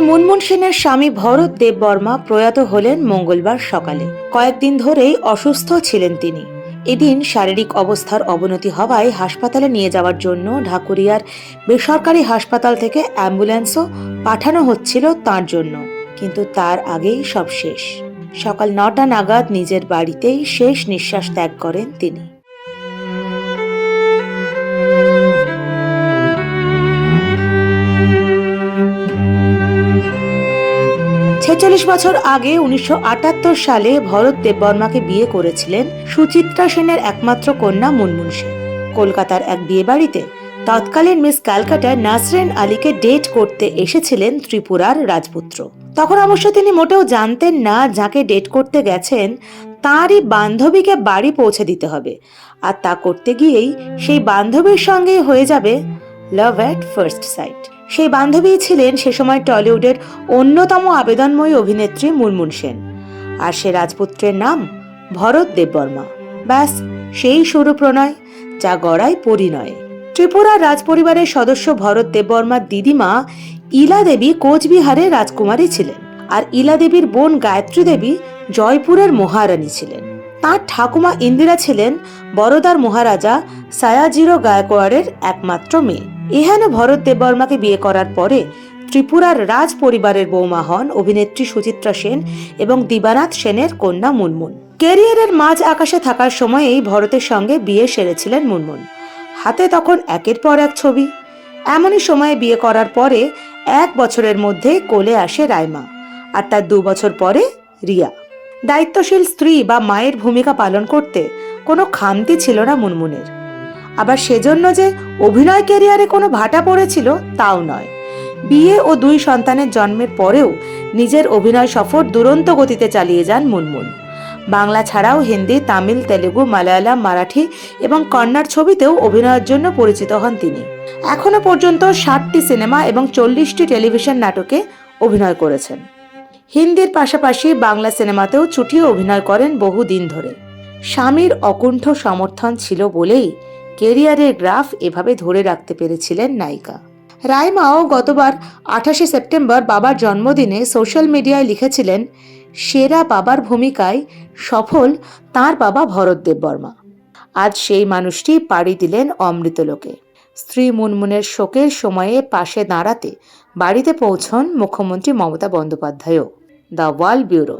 মুনমুন সেনের স্বামী ভরত দেববর্মা প্রয়াত হলেন মঙ্গলবার সকালে। কয়েকদিন ধরেই অসুস্থ ছিলেন তিনি। এদিন শারীরিক অবস্থার অবনতি হওয়ায় হাসপাতালে নিয়ে যাওয়ার জন্য ঢাকুরিয়ার বেসরকারি হাসপাতাল থেকে অ্যাম্বুলেন্সও পাঠানো হচ্ছিল তার জন্য। কিন্তু তার আগেই সব শেষ। সকাল নটা নাগাদ নিজের বাড়িতেই শেষ নিঃশ্বাস ত্যাগ করেন তিনি। ছেচল্লিশ বছর আগে উনিশশো আটাত্তর সালে ভরত দেববর্মাকে বিয়ে করেছিলেন সুচিত্রা সেনের একমাত্র কন্যা মুনমুন সেন। কলকাতার এক বিয়ে বাড়িতে তৎকালীন মিস ক্যালকাটা নাসরেন আলীকে ডেট করতে এসেছিলেন ত্রিপুরার রাজপুত্র। তখন অবশ্য তিনি মোটেও জানতেন না যাকে ডেট করতে গেছেন, তাঁরই বান্ধবীকে বাড়ি পৌঁছে দিতে হবে। আর তা করতে গিয়েই সেই বান্ধবীর সঙ্গে হয়ে যাবে লাভ অ্যাট ফার্স্ট সাইট সেই বান্ধবী ছিলেন সে সময় টলিউডের অন্যতম আবেদনময়ী অভিনেত্রী মুনমুন সেন। আর সে রাজপুত্রের নাম ভরত দেববর্মা। ব্যাস, সেই সরু প্রণয় যা গড়ায় পরিণয়। ত্রিপুরার রাজপরিবারের সদস্য ভরত দেববর্মার দিদিমা ইলা দেবী কোচবিহারের রাজকুমারী ছিলেন আর ইলা দেবীর বোন গায়ত্রী দেবী জয়পুরের মহারানী ছিলেন। তাঁর ঠাকুমা ইন্দিরা ছিলেন বরোদার মহারাজা সায়াজিরো গায়কোয়াড়ের একমাত্র মেয়ে। এহেন ভরত দেববর্মাকে বিয়ে করার পরে ত্রিপুরার রাজ পরিবারের বৌমা হন অভিনেত্রী সুচিত্রা সেন এবং দিবানাথ সেনের কন্যা মুনমুন। ক্যারিয়ারের মাঝ আকাশে থাকার সময়েই ভরতের সঙ্গে বিয়ে সেরেছিলেন মুনমুন। হাতে তখন একের পর এক ছবি। এমনই সময়ে বিয়ে করার পরে এক বছরের মধ্যে কোলে আসে রাইমা আর তার দু বছর পরে রিয়া। দায়িত্বশীল স্ত্রী বা মায়ের ভূমিকা পালন করতে কোনো খামতি ছিল না মুনমুনের। আবার সেজন্য যে অভিনয় ক্যারিয়ারে কোনো ভাটা পড়েছিল, তাও নয়। বিয়ে ও দুই সন্তানের জন্মের পরেও নিজের অভিনয় সফর দুরন্ত গতিতে চালিয়ে যান মুনমুন। বাংলা ছাড়াও হিন্দি, তামিল, তেলেগু, মালায়ালাম, মারাঠি এবং কন্নড় ছবিতেও অভিনয়ের জন্য পরিচিত হন তিনি। এখনও পর্যন্ত ষাটটি সিনেমা এবং চল্লিশটি টেলিভিশন নাটকে অভিনয় করেছেন। হিন্দির পাশাপাশি বাংলা সিনেমাতেও চুটিয়ে অভিনয় করেন বহুদিন ধরে। স্বামীর অকুণ্ঠ সমর্থন ছিল বলেই কেরিয়ারের গ্রাফ এভাবে ধরে রাখতে পেরেছিলেন নায়িকা। রায়মাও গতবার আঠাশে সেপ্টেম্বর বাবার জন্মদিনে সোশ্যাল মিডিয়ায় লিখেছিলেন, সেরা বাবার ভূমিকায় সফল তার বাবা ভরত দেববর্মা। আজ সেই মানুষটি পাড়ি দিলেন অমৃতলোকে স্ত্রী মুনমুনের শোকের সময়ে পাশে দাঁড়াতে বাড়িতে পৌঁছন মুখ্যমন্ত্রী মমতা বন্দ্যোপাধ্যায়ও। The world bureau.